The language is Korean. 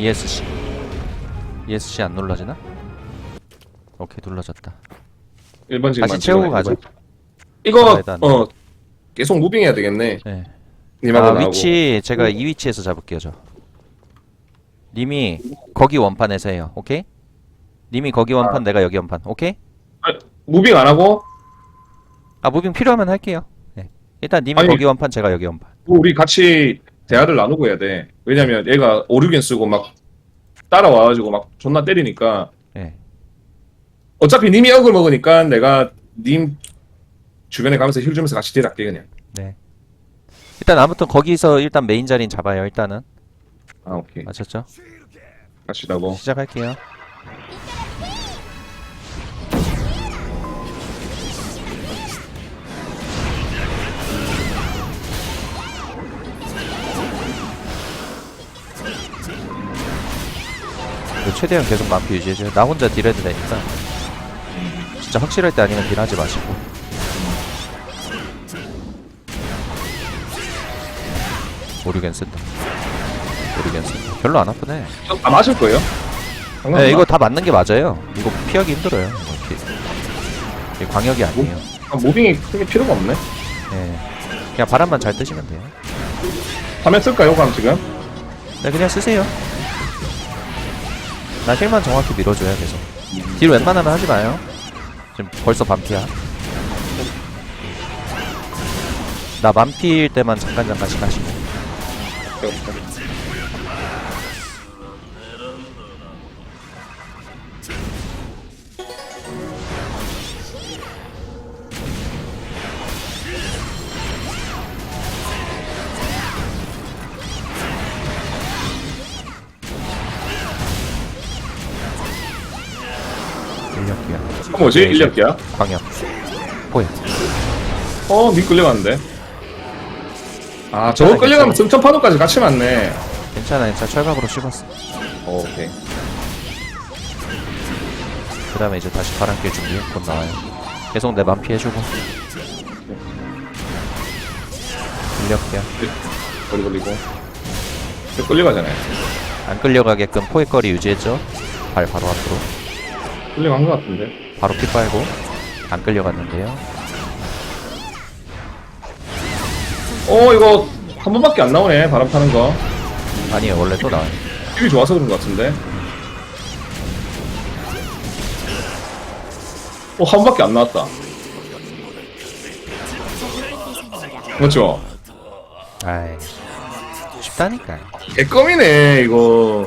ESC ESC 안 눌러지나? 오케이 눌러졌다 1번 다시 채우고 가죠 이거 일단. 어 계속 무빙해야 되겠네. 네. 님하고 아 나하고. 위치 제가 이 위치에서 잡을게요 저 님이 거기 원판에서 해요 오케이? 님이 거기 원판 아. 내가 여기 원판 오케이? 무빙 안 하고 아 무빙 필요하면 할게요 네. 일단 님이 아니. 거기 원판 제가 여기 원판 우리 같이 대화를 나누고 해야 돼. 왜냐면 얘가 오류겐 쓰고 막 따라와가지고 막 존나 때리니까 네. 어차피 님이 억을 먹으니까 내가 님 주변에 가면서 힐 주면서 같이 딜할게 그냥. 네. 일단 아무튼 거기서 일단 메인 자리는 잡아요 일단은 아 오케이. 아셨죠? 갑시다고. 시작할게요 최대한 계속 마크 유지해줘요 나 혼자 딜해도 되니까 진짜 확실할 때 아니면 딜하지 마시고 오류겐 쓴다 오류겐 쓴다 별로 안 아프네 이거 다 맞을 거예요? 네, 이거 다 맞는 게 맞아요. 이거 피하기 힘들어요. 이거 피- 이게 광역이 아니에요. 아, 무빙이 크게 필요가 없네. 네. 그냥 바람만 잘 뜨시면 돼요. 화면 쓸까요 그럼 지금? 네, 그냥 쓰세요. 나 힐만 정확히 밀어줘야 계속. 딜 웬만하면 하지 마요. 지금 벌써 반피야. 나 만피일 때만 잠깐 잠깐씩 하시고. 인력기야. 어, 뭐지? 인력이야? 광역. 포획. 어, 니 끌려갔는데. 아, 저거 괜찮아, 끌려가면 괜찮아. 승천 파도까지 같이 맞네. 괜찮아, 괜찮아. 철갑으로 씹었어. 어, 오케이. 그 다음에 이제 다시 바람길 준비 곧 나와요 계속 내 맘 피해주고 인력기야 거리 걸리고. 저 끌려가잖아요. 안 끌려가게끔 포획거리 유지했죠 발 바로 앞으로 끌려간 것 같은데. 바로 피 빨고 안 끌려갔는데요 어, 이거 한 번밖에 안 나오네. 바람 타는 거. 아니요 원래 또 나와요 힘이 좋아서 그런 것 같은데. 어, 한 번밖에 안 나왔다. 맞죠? 아이 쉽다니까요 개껌이네, 이거.